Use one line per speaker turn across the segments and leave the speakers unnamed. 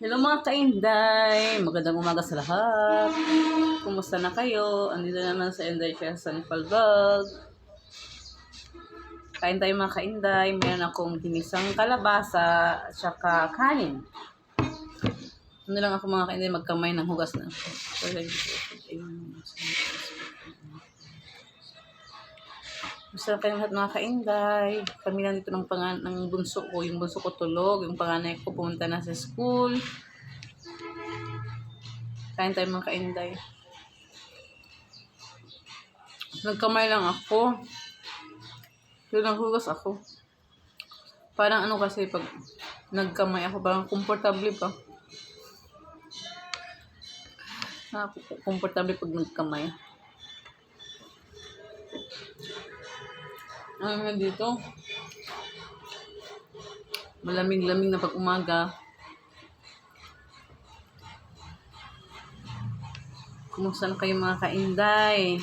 Hello mga kainday! Magandang umaga sa lahat. Kumusta na kayo? Andito naman sa Inday siya sa Nepal Vlog. Kain tayo mga kainday. Meron akong tinisang kalabasa at saka kanin. Ano lang ako mga kainday magkamay ng hugas na. Gusto kayo lahat mga kainday. Kami lang dito ng, pangan ng bunso ko. Yung bunso ko tulog. Yung panganay ko pumunta na sa school. Kain tayo mga kainday. Nagkamay lang ako. Pero naghugas ako. Parang ano kasi pag nagkamay ako, parang komportable pa. Nakaka- komportable pag nagkamay. Ano nga dito? Malamig-lamig na pag umaga. Kumusta na kayo mga kainday?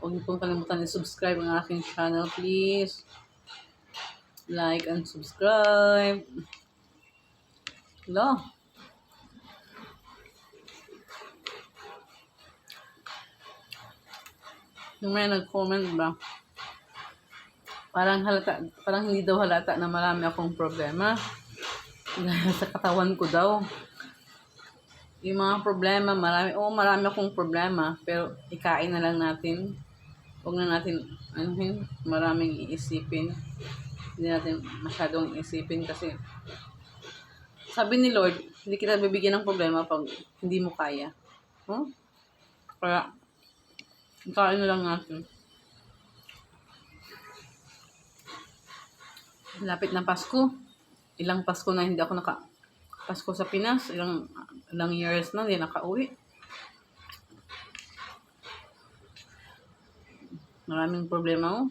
Huwag niyo pong kalimutan i-subscribe ang aking channel, please. Like and subscribe. Hello. Yung may nag-comment ba? Parang halata, parang hindi daw halata na marami akong problema. Sa katawan ko daw. Yung mga problema, marami, oo marami akong problema, pero ikain na lang natin. Huwag na natin, ano yun, maraming iisipin. Hindi natin masyadong iisipin kasi sabi ni Lord, hindi kita bibigyan ng problema pag hindi mo kaya. Huh? Kaya, Kain na lang natin. Lapit na Pasko. Ilang Pasko na hindi ako naka Pasko sa Pinas. Ilang, ilang years na hindi nakauwi. Maraming problema ko.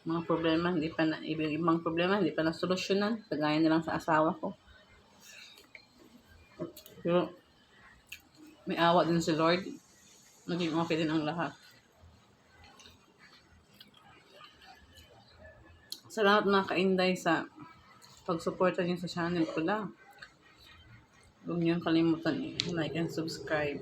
Mga problema, hindi pa na, ibang, ibang problema, hindi pa na solusyonan. Kagaya na lang sa asawa ko. Pero, may awa din si Lord. Naging okay din ang lahat. Salamat mga kainday sa pagsuporta niyo sa channel ko lang. Huwag niyo kalimutan i-like and subscribe.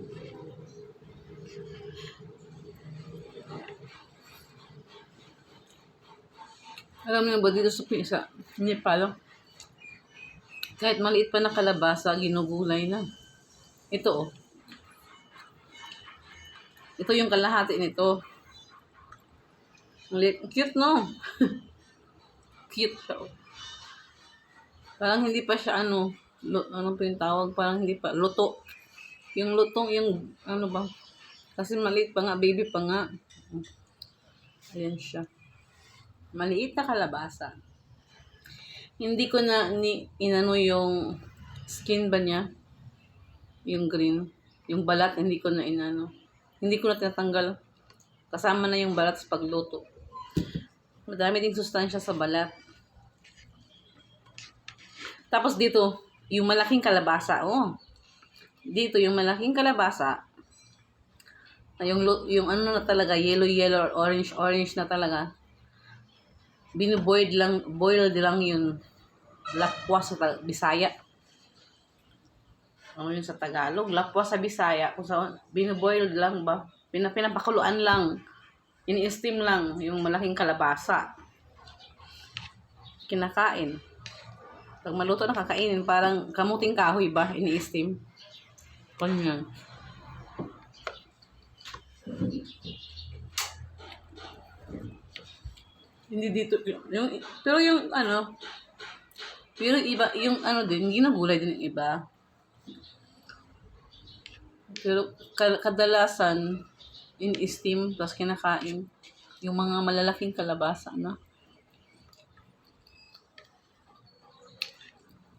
Alam niyo ba dito sa, sa Nepal, kahit maliit pa na kalabasa, ginugulay na. Ito oh. Ito yung kalahati nito. Maliit. Cute no? cute siya. Parang hindi pa siya ano, ano pa yung tawag, parang hindi pa, luto. Yung lutong, yung ano ba, kasi maliit pa nga, baby pa nga. Ayan siya. Maliit na kalabasa. Hindi ko na ni, inano yung skin ba niya, yung green, yung balat, hindi ko na inano. Hindi ko na tinatanggal. Kasama na yung balat sa pagluto. Madami ding sustansya sa balat. Tapos dito, yung malaking kalabasa. Oh. Dito, yung malaking kalabasa. Yung, yung ano na talaga, yellow, yellow, or orange, orange na talaga. Binuboiled lang, boiled lang yun. Lapwas sa Bisaya. Ano yun sa Tagalog? Lapwas sa Bisaya. Kung sa, binuboiled lang ba? Pina, pinapakuluan lang. Ini-steam lang yung malaking kalabasa. Kinakain. Pag maluto na kakainin, parang kamuting kahoy ba? Ini-steam. Ganyan. Hindi dito. Yung, pero yung ano, pero iba, yung ano din, ginagulay din yung iba. Pero ka- kadalasan, in-steam, tapos kinakain. Yung mga malalaking kalabasa, no?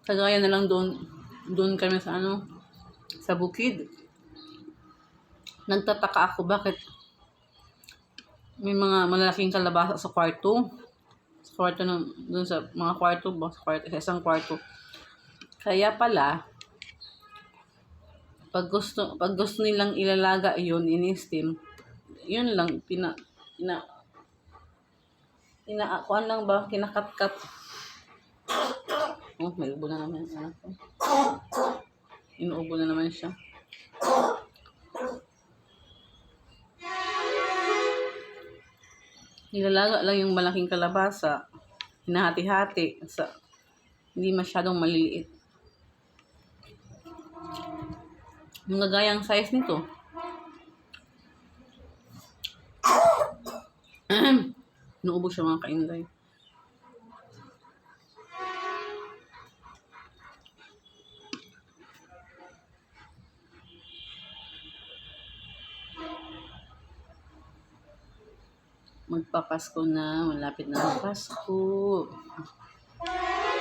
Kagaya na lang doon, doon kami sa ano, sa bukid. Nagtataka ako bakit may mga malalaking kalabasa sa kwarto. Sa kwarto ng, doon sa mga kwarto ba? Sa kwarto, sa isang kwarto. Kaya pala, pag gusto, pag gusto nilang ilalaga yun, in-steam, yun lang, pina, pina, pina, kuan lang ba, kinakat-kat Oh, may ubo na naman yung anak ko. Inuubo na naman siya. Nilalaga lang yung malaking kalabasa. Hinahati-hati. Sa, hindi masyadong maliliit. Yung gagayang size nito. Inuubo siya mga kainday. Magpapasko na. Malapit na ang Pasko.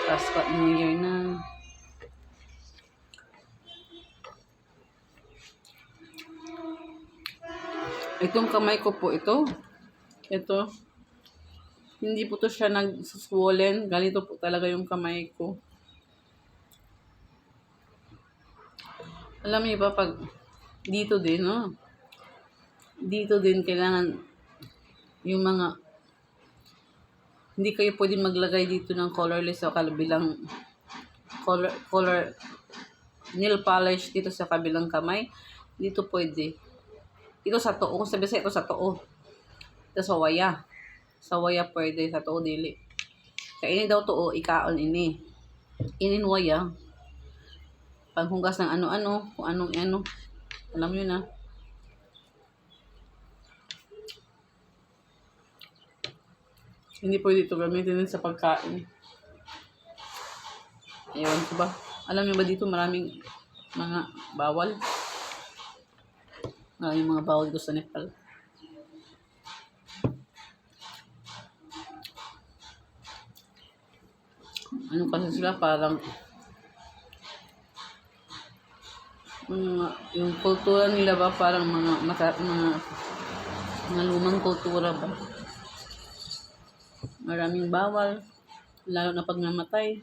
Pasko at New Year na. Itong kamay ko po ito. Ito. Hindi po to siya nag-swollen. Ganito po talaga yung kamay ko. Alam niyo ba pag dito din, no? Dito din kailangan yung mga hindi kayo pwede maglagay dito ng colorless o kabilang color color nail polish dito sa kabilang kamay. Dito pwede. Ito sa too. Kung sabi sa ito sa too. Ito sa waya. Sa waya pwede. Sa too dili. Kaya ini daw too. Ikaon ini. Inin waya. Panghugas ng ano-ano. Kung anong ano. Alam nyo na. Hindi pwede ito gamitin din sa pagkain. Ewan ko ba? Alam niyo ba dito maraming mga bawal? Maraming mga bawal dito sa Nepal. Ano kasi sila parang mga yung kultura nila ba parang mga mata, mga mga lumang kultura ba? Maraming bawal lalo na pag namatay